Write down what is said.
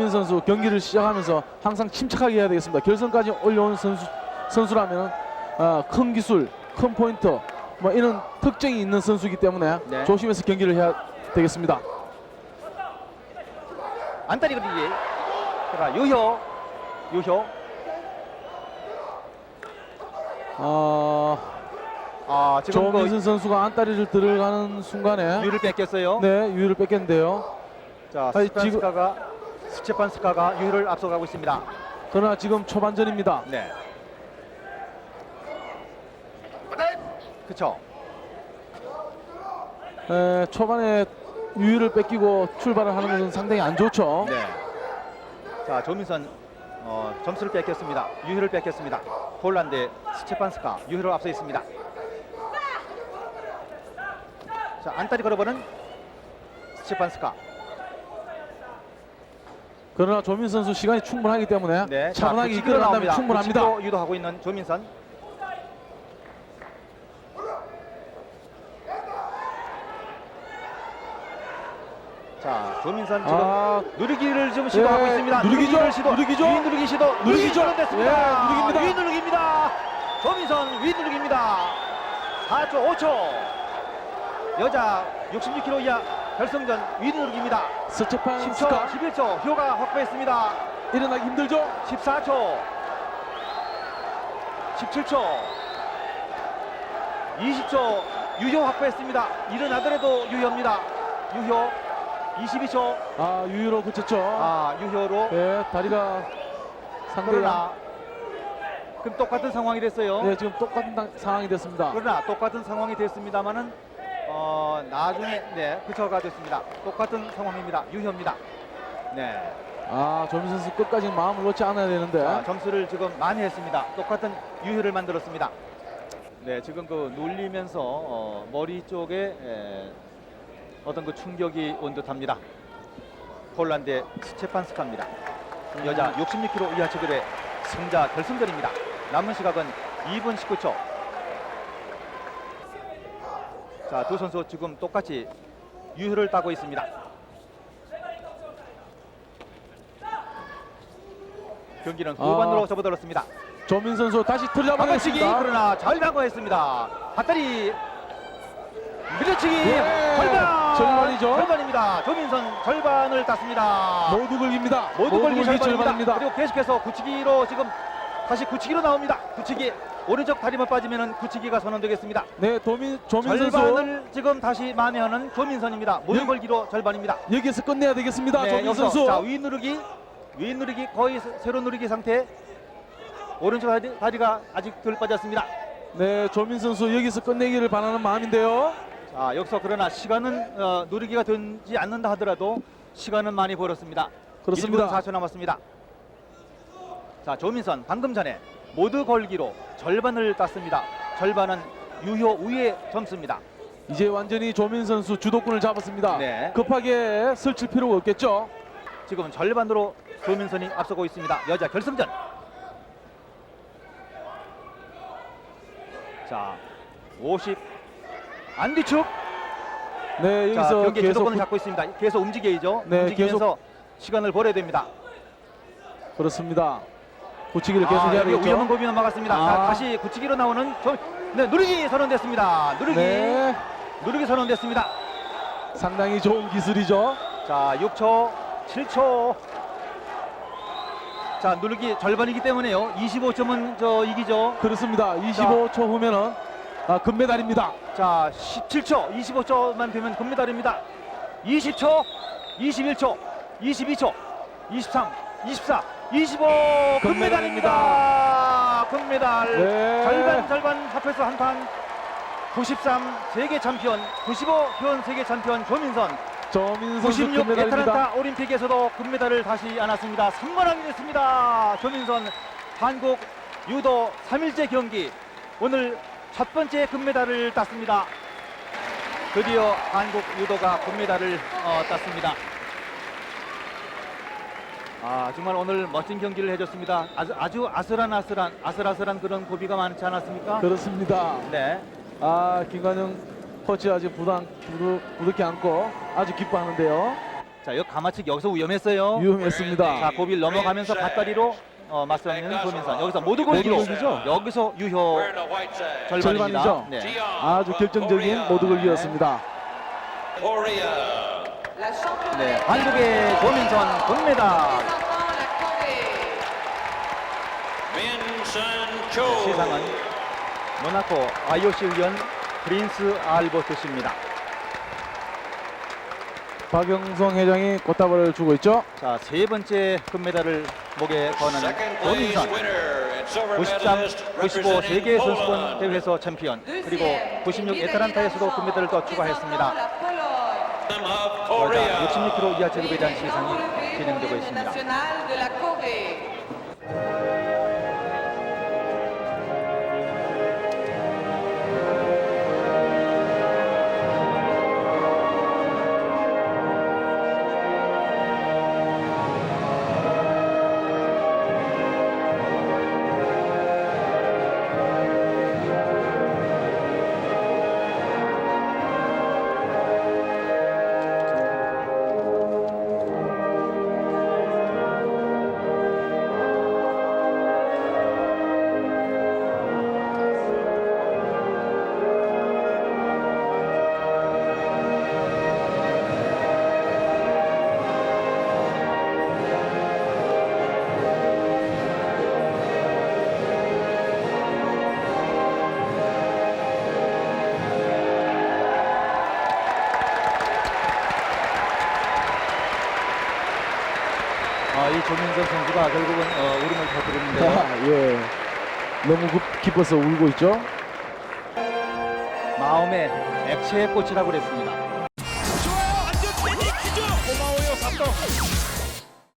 조민 선수 경기를 시작하면서 항상 침착하게 해야 되겠습니다. 결선까지 올려온 선수 선수라면 어, 큰 기술, 큰 포인트 뭐 이런 특징이 있는 선수이기 때문에 네. 조심해서 경기를 해야 되겠습니다. 안다리 그리기. 자, 유효. 유효. 어, 아, 지금 그 조민선 선수가 안다리를 들어가는 순간에 유를 뺏겼어요. 네 유유를 뺏겼는데요. 자, 아니, 스판스카가 스체판스카가 유를 앞서가고 있습니다. 그러나 지금 초반전입니다. 네. 그쵸. 에, 초반에 유유를 뺏기고 출발을 하는 것은 상당히 안 좋죠. 네. 자, 조민선 어, 점수를 뺏겼습니다. 유효를 뺏겼습니다. 폴란드 스체판스카 유효를 앞서 있습니다. 자, 안다리 걸어보는 스체판스카. 그러나 조민 선수 시간이 충분하기 때문에 네. 자, 차분하게 굳히기로 이끌어 간다면 나옵니다. 충분합니다. 유도하고 있는 조민선. 자, 조민선 지금 아, 누르기를 좀 시도하고 네, 있습니다. 누르기죠? 누르기를 시도. 누르기죠? 위 누르기 시도. 누르기죠? 누르기 됐습니다. 예, 누르기입니다. 위 누르기입니다. 조민선 위 누르기입니다. 4초 5초. 여자 66kg 이하 결승전 위 누르기입니다. 스테판 10초, 스카. 11초 효가 확보했습니다. 일어나기 힘들죠? 14초. 17초. 20초. 유효 확보했습니다. 일어나더라도 유효입니다. 유효. 22초. 아 유유로 그쳤죠. 아 유효로. 네 다리가 상대가 그러나 그럼 똑같은 상황이 됐어요. 네 지금 똑같은 당- 상황이 됐습니다. 그러나 똑같은 상황이 됐습니다만은 어 나중에 네 그쳐가 됐습니다 똑같은 상황입니다 유효입니다 네 아 조민 선수 끝까지 마음을 놓지 않아야 되는데 자, 점수를 지금 많이 했습니다. 똑같은 유효를 만들었습니다. 네, 지금 그 눌리면서 어, 머리 쪽에 에, 어떤 그 충격이 온 듯합니다. 폴란드의 스체판스카입니다. 여자 66kg 이하 체급의 승자 결승전입니다. 남은 시각은 2분 19초. 자, 두 선수 지금 똑같이 유효를 따고 있습니다. 경기는 후반으로 아. 접어들었습니다. 조민 선수 다시 방어치기 들잡아냈습니다. 그러나 잘 방어했습니다. 핫다리 밀어치기 예, 절반 절반이죠. 절반입니다. 조민선 절반을 땄습니다. 모두 걸깁니다. 모두 걸기 절반입니다. 절반입니다. 그리고 계속해서 굳히기로 지금 다시 굳히기로 나옵니다. 굳히기 오른쪽 다리만 빠지면은 굳히기가 선언되겠습니다. 네 도민 조민 선수 절반을 지금 다시 만회하는 조민선입니다. 예. 걸기로 절반입니다. 여기서 끝내야 되겠습니다. 네, 조민 여기서 선수. 자, 위 누르기, 위 누르기 거의 세- 세로 누르기 상태. 오른쪽 다리, 다리가 아직 덜 빠졌습니다. 네 조민 선수 여기서 끝내기를 바라는 마음인데요. 자, 여기서 그러나 시간은 어, 누르기가 되지 않는다 하더라도 시간은 많이 벌었습니다. 그렇습니다. 1분 4초 남았습니다. 자, 조민선 방금 전에 모두 걸기로 절반을 땄습니다. 절반은 유효 우의 점수입니다. 이제 완전히 조민 선수 주도권을 잡았습니다. 네. 급하게 설칠 필요가 없겠죠. 지금은 절반으로 조민선이 앞서고 있습니다. 여자 결승전. 자, 50 안뒤축. 네 자, 여기서 경기 계속 주도권을 구- 잡고 있습니다. 계속 움직여야죠. 네, 움직이면서 시간을 벌어야 됩니다. 그렇습니다. 굳히기를 계속 아, 해야 되겠죠. 위험한 고비는 막았습니다. 자, 아. 다시 굳히기로 나오는 저, 네, 누르기 선언됐습니다. 누르기 네 누르기 선언됐습니다. 상당히 좋은 기술이죠. 자, 6초, 7초. 자, 누르기 절반이기 때문에요. 25점은 저 이기죠. 그렇습니다. 25초 후면은 아, 금메달입니다. 자, 17초, 25초만 되면 금메달입니다. 20초, 21초, 22초, 23, 24, 25 금메달입니다. 금메달. 네. 절반 절반 합해서 한 판. 93 세계 챔피언, 95 현 세계 챔피언 조민선, 조민 선수 96 금메달입니다. 애틀란타 올림픽에서도 금메달을 다시 안았습니다. 3관왕이 됐습니다. 조민선 한국 유도 3일째 경기 오늘 첫 번째 금메달을 땄습니다. 드디어 한국 유도가 금메달을 어, 땄습니다. 아 정말 오늘 멋진 경기를 해줬습니다. 아주 아주 아슬아슬한 아슬아슬한 그런 고비가 많지 않았습니까? 그렇습니다. 네. 아 김관영 코치 아주 부담 부르, 부득히 안고 아주 기뻐하는데요. 자, 여기 가마측 여기서 위험했어요. 위험했습니다. 자, 고비를 넘어가면서 밧다리로 어, 맞서는 조민선. 여기서 모두 걸기로. 모두. 여기서 유효 절반입니다. 절반이죠. 네. 아주 결정적인 모두 걸기였습니다. 네, 한국의 조민선 금메달. 시상은 모나코 IOC 의원 프린스 알버트 씨입니다. 박영성 회장이 꽃다발을 주고 있죠. 자, 세 번째 금메달을 목에 거는 조민선. 93, 95 세계 선수권 대회에서 챔피언 그리고 96 애틀란타에서도 금메달을 또 추가했습니다. 여자 66kg 이하 체급에 대한 시상이 진행되고 있습니다. 조민선 선수가 결국은 어, 울음을 터뜨리는데요. 아, 예. 너무 급- 기뻐서 울고 있죠. 마음에 액체의 꽃이라고 그랬습니다.